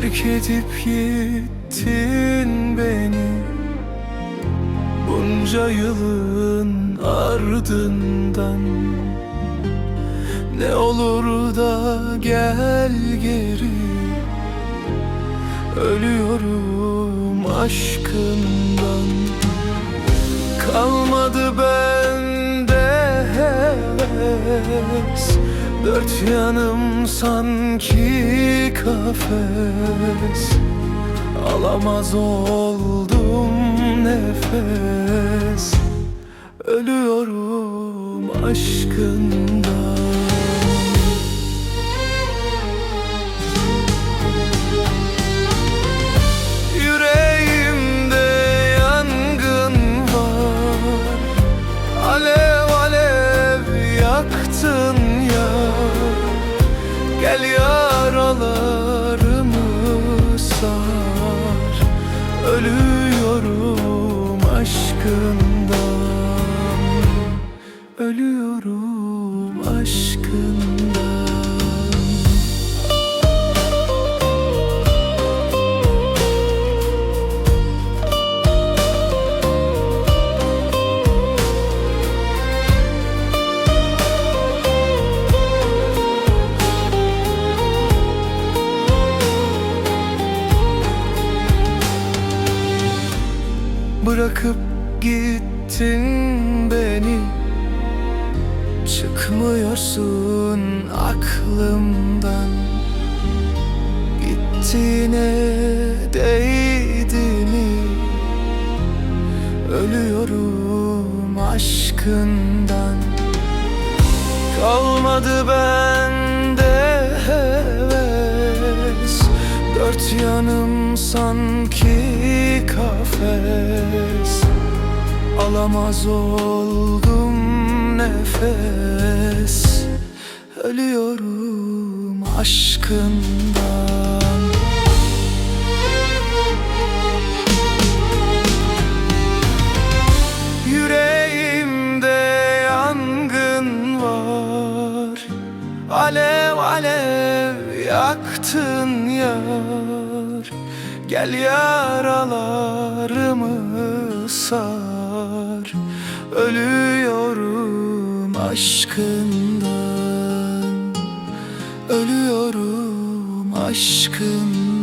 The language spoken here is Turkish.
Terk edip gittin beni. Bunca yılın ardından Ne olur da gel geri. Ölüyorum aşkından. Kalmadı bende Dört yanım sanki kafes. Alamaz oldum nefes. Ölüyorum aşkından Bırakıp gittin beni Çıkmıyorsun aklımdan. Gittiğine değdi mi? Ölüyorum aşkından. Kalmadı bende heves. Dört yanım sanki kafes. Alamaz oldum nefes. Ölüyorum aşkından. Yüreğimde yangın var. Alev alev yaktın yar. Gel yaralarımı sar Ölüyorum aşkından. Ölüyorum aşkından